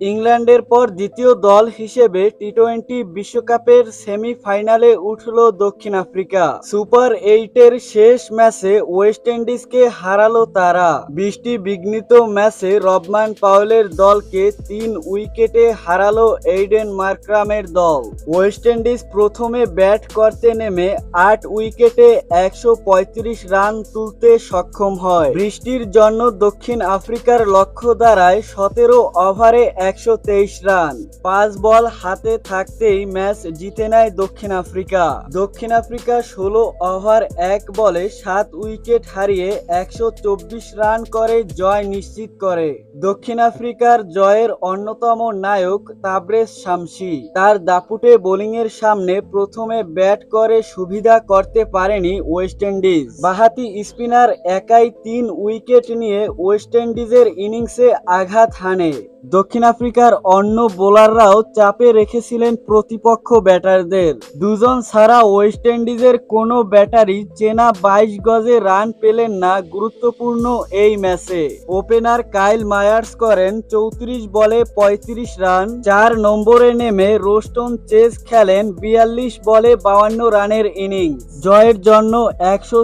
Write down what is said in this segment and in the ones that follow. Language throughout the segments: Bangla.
ইংল্যান্ডের পর দ্বিতীয় দল হিসেবে টি টোয়েন্টি বিশ্বকাপের সেমিফাইনালে উঠল দক্ষিণ আফ্রিকা। সুপার এইটের শেষ ম্যাচে ওয়েস্ট ইন্ডিজকে হারালো তারা। বৃষ্টি বিঘ্নিত ম্যাচে রবমান পাওয়েলের দলকে তিন উইকেটে হারালো এইডেন মার্ক্রামের দল। ওয়েস্ট ইন্ডিজ প্রথমে ব্যাট করতে নেমে আট উইকেটে একশো পঁয়ত্রিশ রান তুলতে সক্ষম হয়। বৃষ্টির জন্য দক্ষিণ আফ্রিকার লক্ষ্য দ্বারায় সতেরো ওভারে একশো তেইশ রান। পাঁচ বল হাতে থাকতেই ম্যাচ জিতে নেয় দক্ষিণ আফ্রিকা। দক্ষিণ আফ্রিকা ষোলো ওভার, এক বলে সাত উইকেট হারিয়ে একশো চব্বিশ রান করে জয় নিশ্চিত করে। দক্ষিণ আফ্রিকার জয়ের অন্যতম নায়ক তাবরেজ শামসি। তার দাপুটে বোলিংয়ের সামনে প্রথমে ব্যাট করে সুবিধা করতে পারেনি ওয়েস্ট ইন্ডিজ। বাহাতি স্পিনার একাই তিন উইকেট নিয়ে ওয়েস্ট ইন্ডিজের ইনিংসে আঘাত হানে। দক্ষিণ আফ্রিকার অন্য বোলাররাও চাপে রেখেছিলেন প্রতিপক্ষ ব্যাটারদের। দুজন ছাড়া ওয়েস্ট ইন্ডিজের কোনো ব্যাটারি চেনা বাইশ গজে রান পেলেন না গুরুত্বপূর্ণ এই ম্যাচে। ওপেনার কাইল মায়ার্স করেন চৌত্রিশ বলে ৩৫ রান, চার নম্বরে নেমে রোস্টন চেস খেলেন বিয়াল্লিশ বলে বাউান্ন রানের ইনিংস। জয়ের জন্য একশো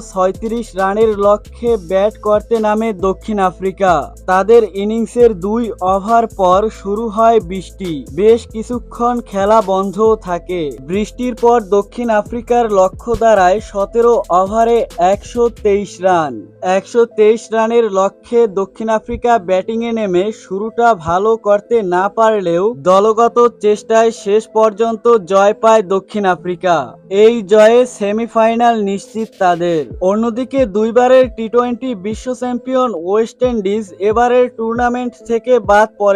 রানের লক্ষ্যে ব্যাট করতে নামে দক্ষিণ আফ্রিকা। তাদের ইনিংসের দুই ওভার পর শুরু হয় বৃষ্টি। বেশ কিছুক্ষণ খেলা বন্ধ থাকে। বৃষ্টির পর দক্ষিণ আফ্রিকার লক্ষ্য দাঁড়ায় সতেরো ওভারে একশো তেইশ রান। একশো তেইশ রানের লক্ষ্যে দক্ষিণ আফ্রিকা ব্যাটিংয়ে নেমে শুরুটা ভালো করতে না পারলেও দলগত চেষ্টায় শেষ পর্যন্ত জয় পায় দক্ষিণ আফ্রিকা। এই জয়ে সেমিফাইনাল নিশ্চিত তাদের। অন্যদিকে দুইবারের টি টোয়েন্টি বিশ্ব চ্যাম্পিয়ন ওয়েস্ট ইন্ডিজ এবারের টুর্নামেন্ট থেকে বাদ পড়ে